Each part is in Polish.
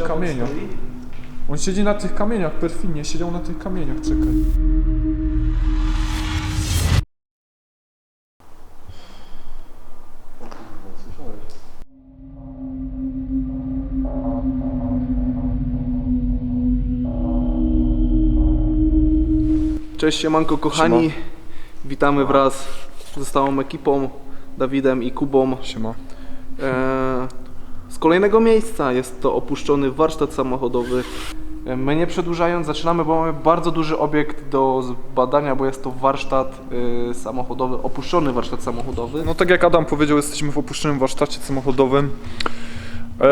na tych kamieniach. On siedzi na tych kamieniach, perfidnie, siedział na tych kamieniach, czekaj. Cześć siemanko kochani, witamy wraz z całą ekipą, Dawidem i Kubą Siema. e, kolejnego miejsca. Jest to opuszczony warsztat samochodowy. My nie przedłużając zaczynamy, bo mamy bardzo duży obiekt do zbadania, bo jest to warsztat e, samochodowy, opuszczony warsztat samochodowy. No tak jak Adam powiedział, jesteśmy w opuszczonym warsztacie samochodowym. Eee,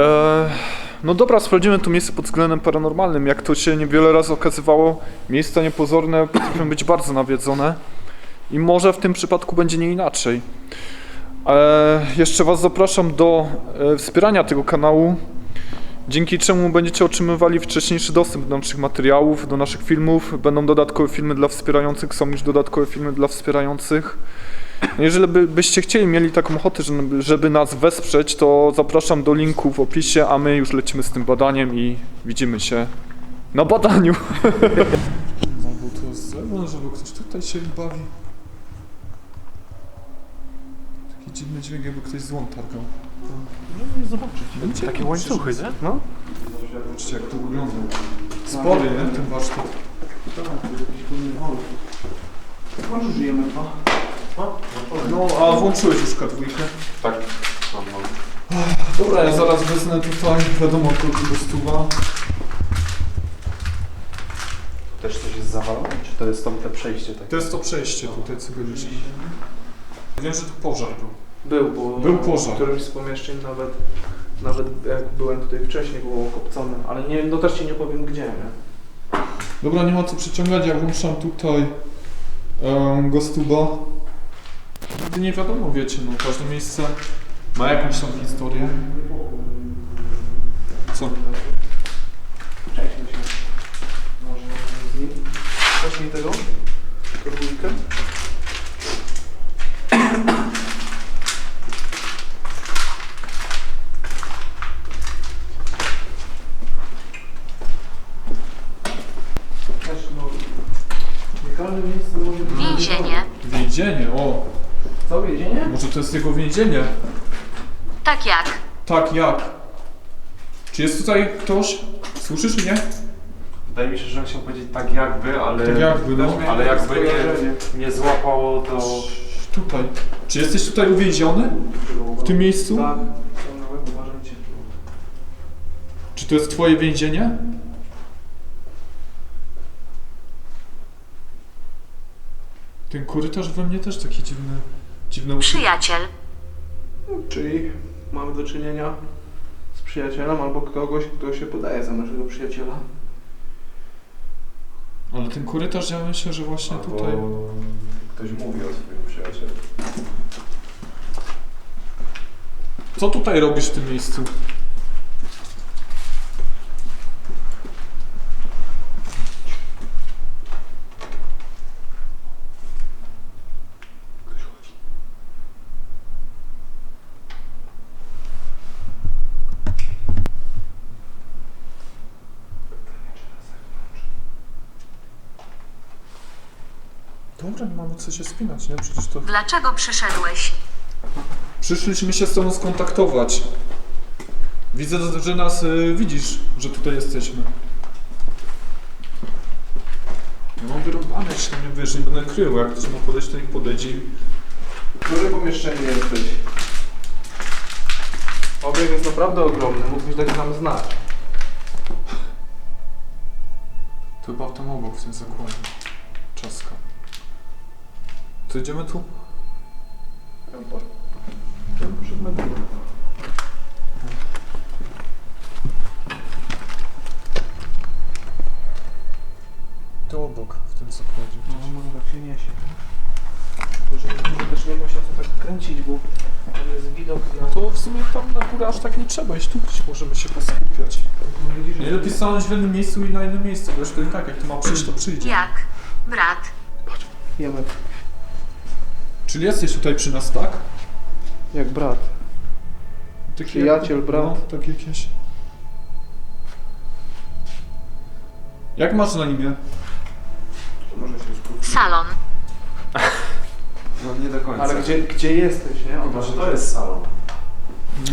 no dobra, sprawdzimy to miejsce pod względem paranormalnym. Jak to się niewiele razy okazywało, miejsca niepozorne potrafią być bardzo nawiedzone. I może w tym przypadku będzie nie inaczej. Jeszcze Was zapraszam do e, wspierania tego kanału, dzięki czemu będziecie otrzymywali wcześniejszy dostęp do naszych materiałów, do naszych filmów. Będą dodatkowe filmy dla wspierających, są już dodatkowe filmy dla wspierających. No Jeżeli by, byście chcieli, mieli taką ochotę, żeby, żeby nas wesprzeć, to zapraszam do linku w opisie, a my już lecimy z tym badaniem i widzimy się na badaniu. No bo to jest zewnątrz, żeby ktoś tutaj się bawi. Taki dziwny dźwięk, jakby ktoś złom targał. No zobaczyć. Takie łańcuchy, nie? No. Zobaczcie jak to wygląda. Spory, nie? Ten warsztat. Może żyjemy to. No, a włączyłeś już dwójkę? Tak. Dobra, ja zaraz wezmę tutaj, wiadomo, kogo stuwa. Też coś jest zawalone? Czy to jest tam te przejście takie? To jest to przejście tutaj, co byliśmy. Wiem, że tu pożar był. Był, bo Był pożar. w którymś z pomieszczeń nawet, nawet jak byłem tutaj wcześniej było okopcone, ale nie, no też ci nie powiem gdzie, nie? Dobra, nie ma co przyciągać, ja włączam tutaj um, gostuba. Nigdy nie wiadomo, wiecie, no każde miejsce ma jakąś tam historię. Co? Przejdźmy się. Może z nim. Dasz mi tego? Podwójkę? Też no, nie każde miejsce może być... Więzienie. Więzienie, o! Co, więzienie? Może to jest jego więzienie? Tak jak? Tak, jak? Czy jest tutaj ktoś? Słyszysz mnie? Wydaje mi się, że chciał powiedzieć tak jakby, ale... Tak jakby, no. Ale jakby nie, nie złapało to... Tutaj. Czy jesteś tutaj uwięziony? W tym miejscu? Tak. Czy to jest twoje więzienie? Ten korytarz we mnie też taki dziwny, dziwny uczucie. Przyjaciel. Czyli mamy do czynienia z przyjacielem albo kogoś, kto się podaje za naszego przyjaciela. Ale ten korytarz, ja myślę, że właśnie Albo tutaj... Ktoś mówi o swoim przyjacielu. Co tutaj robisz w tym miejscu? Dobra, nie mamy co się spinać, nie? Przecież to... Dlaczego przyszedłeś? Przyszliśmy się z tobą skontaktować. Widzę, że nas y, widzisz, że tutaj jesteśmy. No mam wyrąbane, się na mnie wiesz, nie będę krył. Jak ktoś ma podejść, to niech podejdzie. i- Duże pomieszczenie jesteś. Obieg jest naprawdę ogromny, mógłbyś dać nam znać. To chyba tam obok, w tym zakładzie. Czaska. To idziemy tu? To obok, w tym zakładzie. No może tak się niesie. Tylko, że może też nie ma się co tak kręcić, bo tam jest widok na... To w sumie tam na górę aż tak nie trzeba iść, tu możemy się poskupiać. No widzisz, Nie lepiej stanąć w jednym miejscu i na innym miejscu, bo już to i tak, jak to ma przyjść, to przyjdzie. Jak? Brat. Jemy. Czyli jesteś tutaj przy nas, tak? Jak brat. Taki Przyjaciel, jak, brat. No, tak jakieś. Jak masz na imię? Może się skupić. Salon. No nie do końca. Ale gdzie, gdzie jesteś, nie? O, Może to jest salon.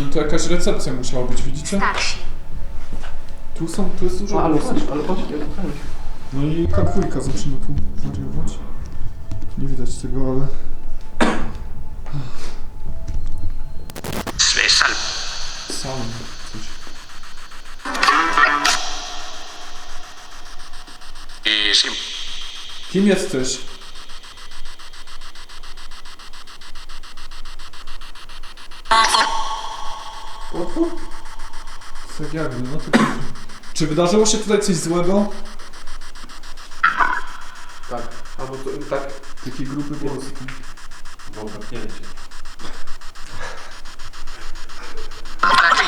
No to jakaś recepcja musiała być, widzicie? Starsi. Tu są, tu jest dużo No, ale osób. chodź, ale chodź. No i K2 zaczyna tu wariować. Nie widać tego, ale... Salon coś. Y sí, Kim jesteś? Tak jakby, no to... Czy wydarzyło się tutaj coś złego? Tak, albo to, tak. Takiej grupy polskiej. Było zamknięcie.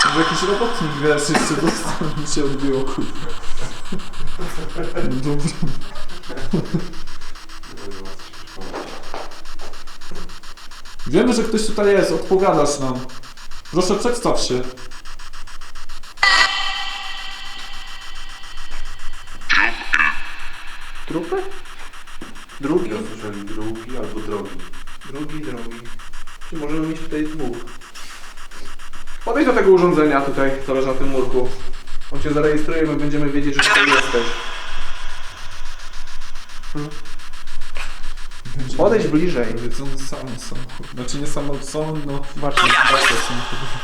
Może jakiś robotnik, wiesz, jeszcze dostał mi się odbiło, kurde. No dobra. Wiemy, że ktoś tutaj jest, odpowiadasz nam. Proszę, przedstaw się. Trupy? Drugi? Ja słyszałem drugi albo drogi. Drugi, drugi. Czy możemy mieć tutaj dwóch? Podejdź do tego urządzenia tutaj, co leży na tym murku. On cię zarejestruje i my będziemy wiedzieć, że tutaj jesteś. Będzie Podejdź bliżej. Powiedzą sam samochód. Znaczy nie sam są, no Właśnie. właśnie samochodowe.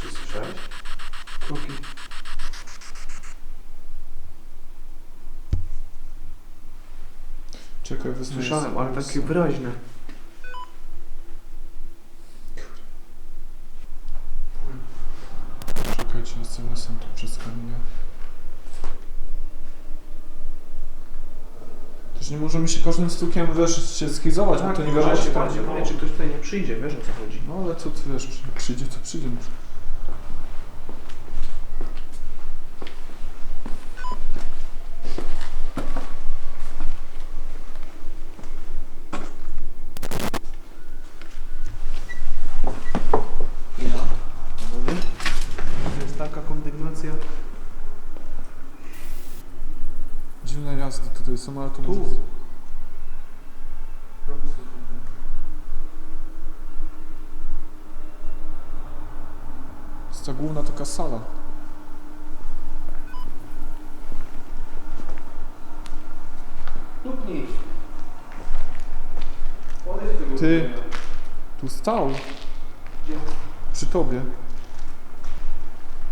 Czy słyszałeś? Kroki. Czekaj, wezmę Słyszałem, ale takie wyraźne. Czekajcie, SMS-em tu przeskanuję. Też nie możemy się każdym stukiem, wiesz, się schizować, bo to nie wiadomo, Tak, czy powie, czy ktoś tutaj nie przyjdzie, wiesz o co chodzi. No ale to ty wiesz, jak przyjdzie, to przyjdzie. Ja. To jest taka kondygnacja. Dziwne jazdy tutaj są, ale to Tu. może... Jest ta główna taka sala. Stuknij. Podejdź do Ty. Tu stał, Gdzie? przy tobie.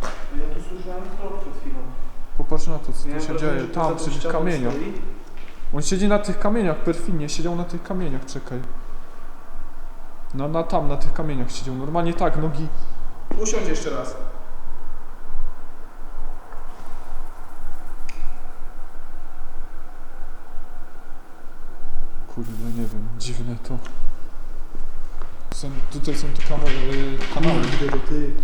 Ja tu słyszałem krok przed chwilą. Popatrz na to, co Miałem tu się wrażenie, dzieje. że Tam, przy tych ścianą kamieniach. stoi. On siedzi na tych kamieniach, perfidnie, siedział na tych kamieniach, czekaj. No na tam, na tych kamieniach siedział. Normalnie tak, nogi... Usiądź jeszcze raz. Kurde, nie wiem, dziwne to. Są, tutaj są te kamery, kanały. ty.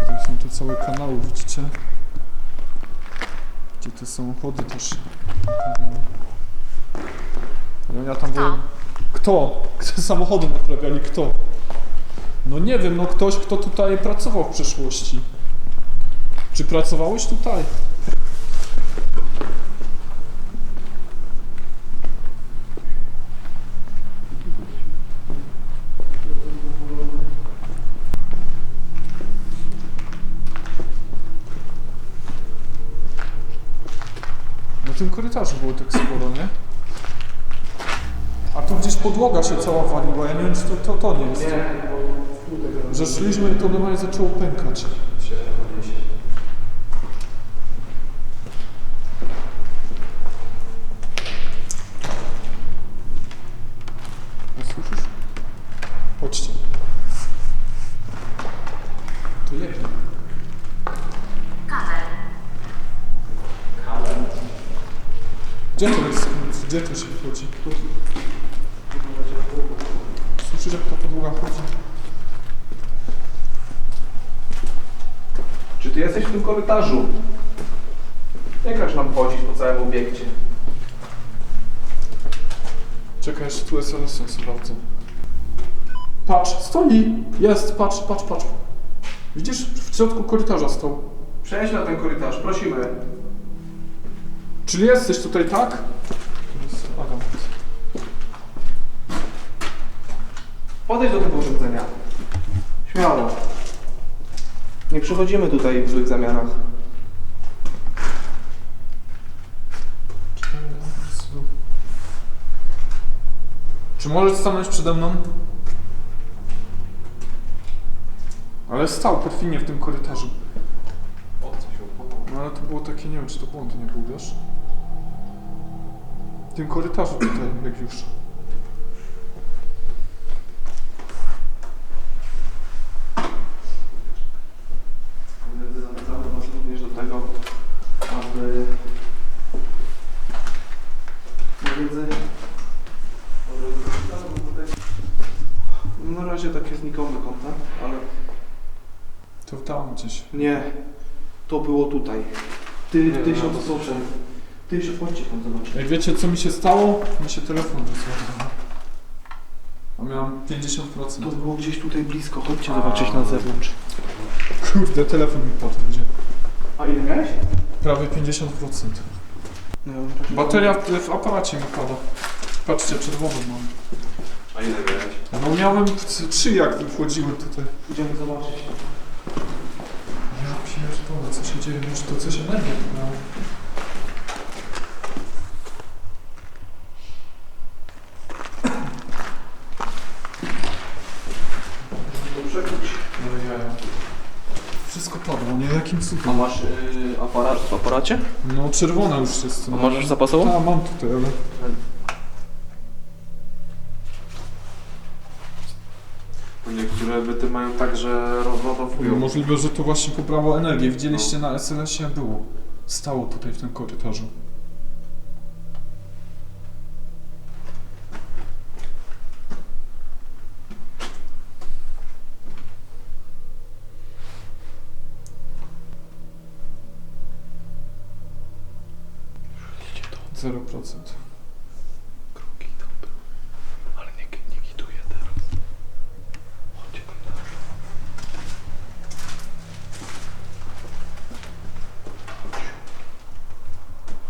Tutaj są te całe kanały, widzicie? Gdzie te samochody też. ja tam Kto? byłem... Kto? Kto samochody naprawiali? Kto? No nie wiem, no ktoś, kto tutaj pracował w przeszłości. Czy pracowałeś tutaj? Na tym korytarzu było tak sporo, nie? A tu gdzieś podłoga się cała waliła, ja nie wiem czy to to, to nie jest. Że szliśmy i to normalnie zaczęło pękać. A słyszysz? Chodźcie. To jedzie. Kamer. Gdzie to jest? Gdzie to się wchodzi? Słyszysz jak ta podłoga chodzi? Czy ty jesteś w tym korytarzu? Nie każ nam chodzić po całym obiekcie. Czekaj, jeszcze tu SMS-em sprawdzę. Patrz, stoi! Jest, patrz, patrz, patrz. Widzisz? W środku korytarza stał. Przejdź na ten korytarz, prosimy. Czyli jesteś tutaj, tak? Adam. Podejdź do tego urządzenia. Śmiało. Nie przychodzimy tutaj w złych zamiarach. Czy możesz stanąć przede mną? Ale stał perfidnie w tym korytarzu. No ale to było takie, nie wiem czy to błąd nie był, wiesz? W tym korytarzu tutaj, jak już. Zachęcamy Was również do tego, aby pomiędzy na razie takie znikomy kontakt, ale To tam gdzieś. nie, to było tutaj. Ty, Nie, tysiąc no, procent. Tysiąc, chodźcie tam zobaczyć. Jak wiecie co mi się stało? Mi się telefon rozładował. A miałem 50%. To było gdzieś tutaj blisko, chodźcie zobaczyć na zewnątrz. Kurde, telefon mi padł, gdzie? A ile miałeś? Prawie 50%. No, tak- Bateria w, w aparacie mi pada. Patrzcie, czerwoną mam. A ile miałeś? No miałem trzy jak wchodziłem tutaj. Idziemy zobaczyć. Pierdolę, co się dzieje? Może to coś energię miało. Wszystko padło, nie? Jakim A cudem? masz y, aparat w aparacie? No czerwona już jest. A No. masz już zapasową? A, mam tutaj, ale... Bo niektóre byty mają tak, że rozładowują. Możliwe, że to właśnie pobrało energię. Widzieliście na SLS-ie było. Stało tutaj w tym korytarzu. Zero procent. Kroki dobra. Ale nie, nie gituję teraz. Chodźcie tam dalej. Chodź.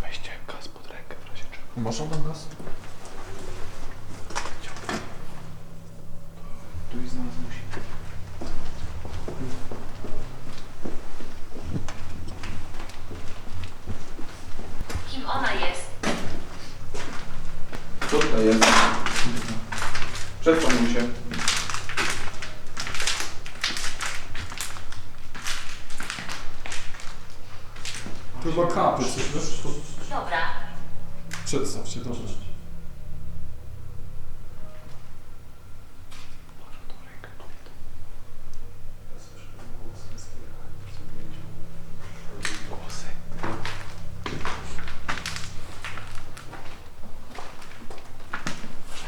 Weźcie gaz pod rękę w razie czego. Masz tam gaz? Tu i z nas musi. Kim ona jest? Co tutaj jest? Przedstaw mu się. To chyba kapy, coś wiesz? To... Dobra. Przedstaw się, dobrze. Głosy.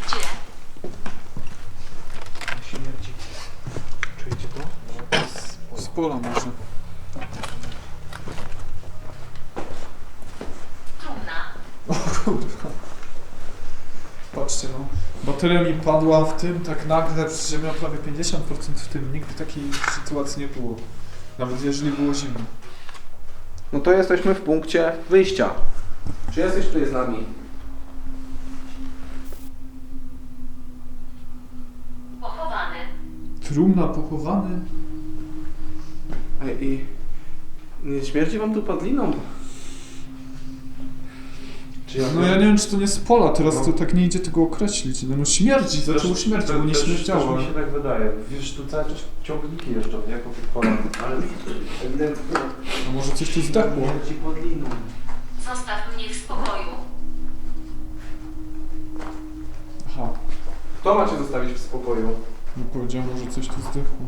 Gdzie? Śmierdzi. Czujecie to? Z pola może. Trumna. O kurwa. Patrzcie no. Bateria mi padła w tym tak nagle, przecież ja miałem prawie 50% w tym. Nigdy takiej sytuacji nie było. Nawet jeżeli było zimno. No to jesteśmy w punkcie wyjścia. Czy jesteś tutaj z nami? Pochowany. Trumna pochowany. Ej, i nie śmierdzi wam tu padliną? Czy No ja nie wiem czy to nie z pola, teraz to tak nie idzie tego określić. No śmierdzi, zaczęło śmierdzić, bo nie śmierdziało. Też mi się tak wydaje. Wiesz, tu cały czas ciągniki jeżdżą, nie? Po tych polach. Ale ewidentnie No może coś tu zdechło. śmierdzi podliną. Zostaw mnie w spokoju. Aha, Kto macie zostawić w spokoju? no powiedziałem, że coś tu zdechło.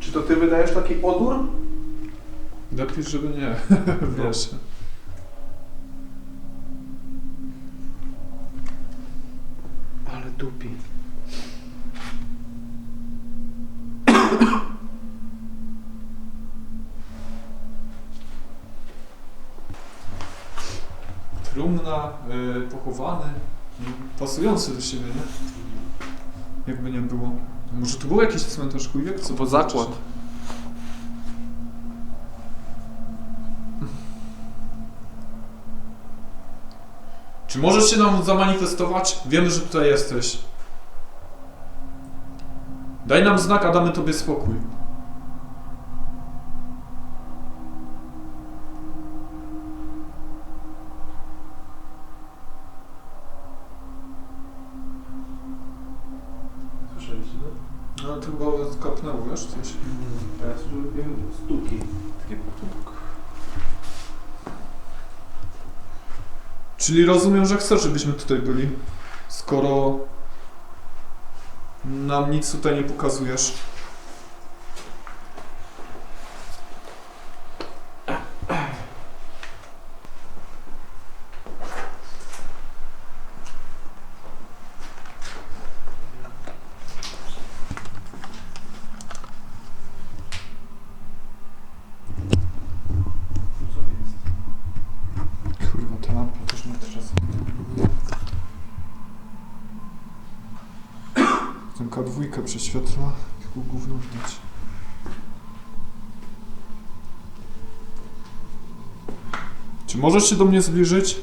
Czy to ty wydajesz taki odór? Lepiej, żeby nie, wiesz. Ale dupi. Trumna, y, pochowany. Pasujący do siebie, nie? Jakby nie było. Może tu był jakiś cmentarz chujek? Co Bo to zakład. Czy możesz się nam zamanifestować? Wiemy, że tutaj jesteś. Daj nam znak, a damy tobie spokój. Czyli rozumiem, że chcesz, żebyśmy tutaj byli, skoro nam nic tutaj nie pokazujesz. Co jest? Kurwa, ta lampa też nie teraz. Ten K2 prześwietla, tylko gówno widać. Czy możesz się do mnie zbliżyć?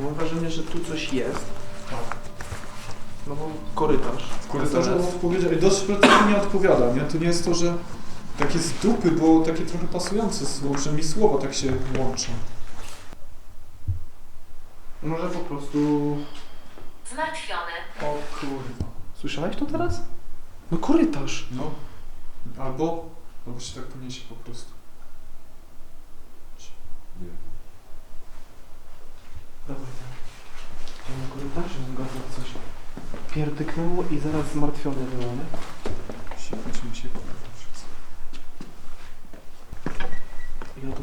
Mam wrażenie, że tu coś jest. No bo korytarz. W korytarzu on odpowiedział, i dość precyzyjnie odpowiada, nie? To nie jest to, że takie z dupy, bo takie trochę pasujące przynajmniej słowa tak się łączą. Może po prostu... Zmartwiony. O kurwa. Słyszałeś to teraz? No korytarz. No. Albo, albo się tak poniesie po prostu. Nie. Dawaj, dawaj. Idziemy na korytarz, że zgadza coś. Pierdyknęło i zaraz zmartwione było, nie? Sikać mi się kurwa wszystko.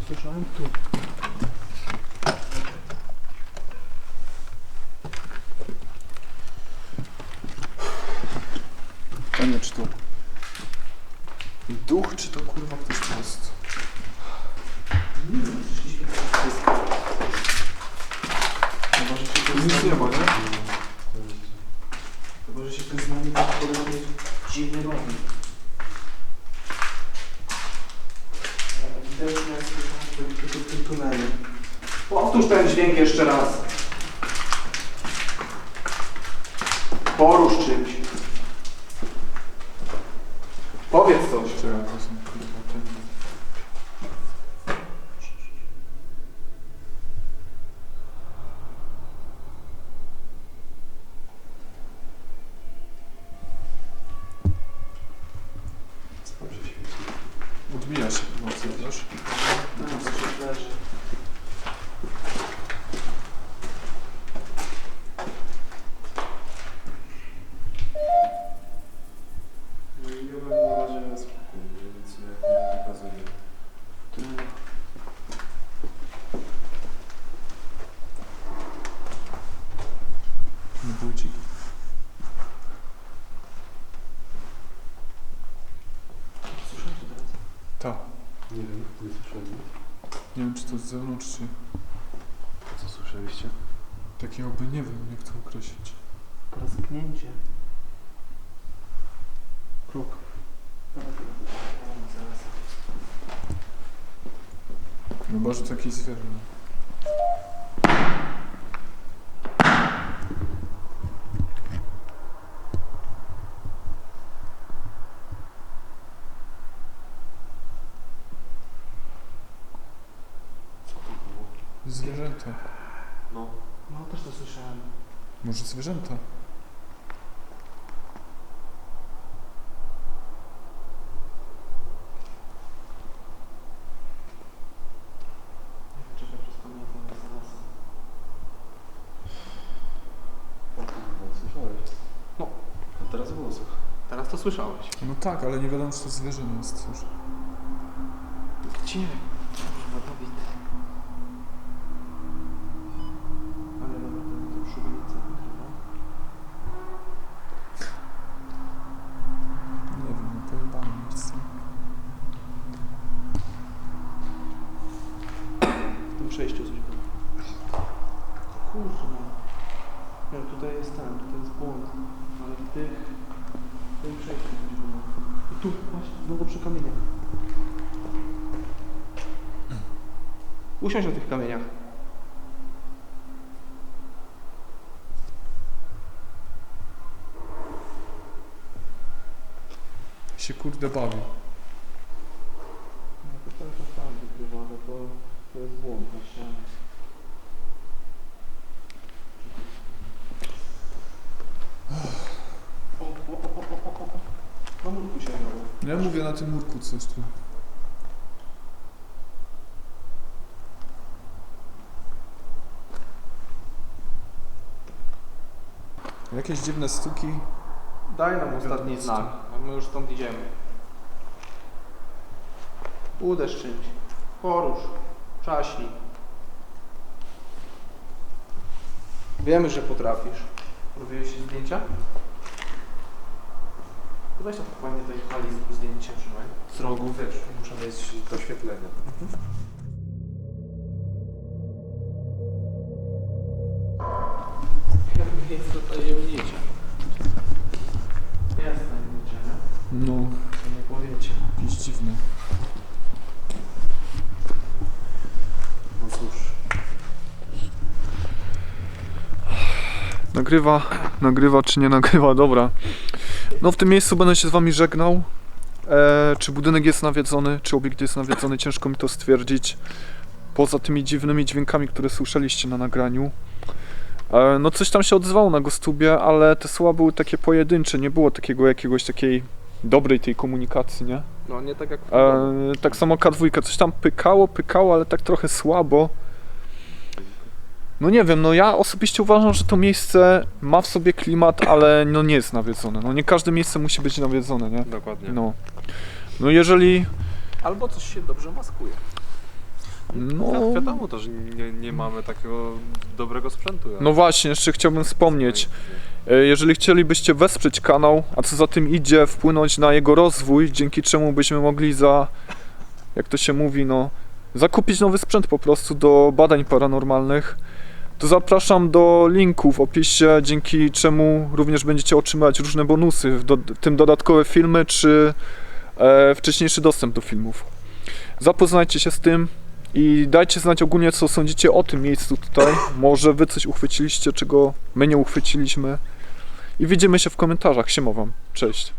Ja to słyszałem tu. A nie, czy to duch, czy to kurwa ktoś po prostu? Chyba, że się to Nic nie ma, nie? Chyba, że się to z nami tak podobnie dziwnie robi. Ewidentnie słyszałem tylko w tym tunelu. Powtórz ten dźwięk jeszcze raz. Porusz czymś. Powiedz coś. Czekaj, to są kurwa ten... Dobrze świeci. Odbija się chyba, co wiesz? leży. No i ja bym na razie spokojnie, nic nie, nie pokazuje. Nie budzi. Słyszałeś to teraz? Tak. Nie wiem, nie słyszałem nic. Nie wiem, czy to z zewnątrz, czy... Co słyszeliście? Takie jakby nie wiem, jak to określić. Porazknięcie. Kruk. Zaraz. Chyba, że to jakieś zwierzę. Co to było? Zwierzęta. No. No też to słyszałem. Może zwierzęta? Czekaj, wszystko mnie zaraz, zaraz. O kurwa, słyszałeś? No. A teraz słuch. Teraz to słyszałeś. No tak, ale nie wiadomo, czy to zwierzę nie jest już. Gdzie? Kurwa, Dawid. przejściu coś było. Kurwa. Ja no. tutaj jest ten, tutaj jest błąd. Ale w tych... W tym przejściu coś było. I tu, właśnie, znowu przy kamieniach. Usiądź na tych kamieniach. się kurde bawi. To jest błąd ścianie. O, o, o, o, o, o, o. Na murku się miało. Ja mówię na tym murku coś tu. Jakieś dziwne stuki. Daj nam ostatni znak, a my już stąd idziemy. Uderz czymś. Porusz. Czaśnij. Wiemy, że potrafisz. Robiłeś się zdjęcia? To Weź tam dokładnie tej hali zrób zdjęcie, trzymaj. Z rogu, wiesz, muszę mieć doświetlenie. Jest to tajemnicze. Jest tajemnicze, nie? No, To nie powiecie. jakieś dziwne. No cóż. Nagrywa, nagrywa czy nie nagrywa, dobra. No w tym miejscu będę się z wami żegnał. E, czy budynek jest nawiedzony, czy obiekt jest nawiedzony, ciężko mi to stwierdzić. Poza tymi dziwnymi dźwiękami, które słyszeliście na nagraniu. E, no coś tam się odzywało na Gostubie, ale te słowa były takie pojedyncze, nie było takiego jakiegoś takiej dobrej tej komunikacji, nie? No nie tak jak E, tak samo K2, coś tam pykało, pykało, ale tak trochę słabo. No nie wiem, no ja osobiście uważam, że to miejsce ma w sobie klimat, ale no nie jest nawiedzone. No nie każde miejsce musi być nawiedzone, nie? Dokładnie. No. No jeżeli... Albo coś się dobrze maskuje. No, Wi- Wiadomo to, że nie, nie mamy takiego dobrego sprzętu. jak- no właśnie, jeszcze chciałbym wspomnieć. E, Jeżeli chcielibyście wesprzeć kanał, a co za tym idzie, wpłynąć na jego rozwój, dzięki czemu byśmy mogli za, jak to się mówi, no, zakupić nowy sprzęt po prostu do badań paranormalnych, to zapraszam do linku w opisie, dzięki czemu również będziecie otrzymywać różne bonusy, w do, tym dodatkowe filmy czy e, wcześniejszy dostęp do filmów. Zapoznajcie się z tym i dajcie znać ogólnie, co sądzicie o tym miejscu tutaj. Może wy coś uchwyciliście, czego my nie uchwyciliśmy. I widzimy się w komentarzach. Siema wam. Cześć.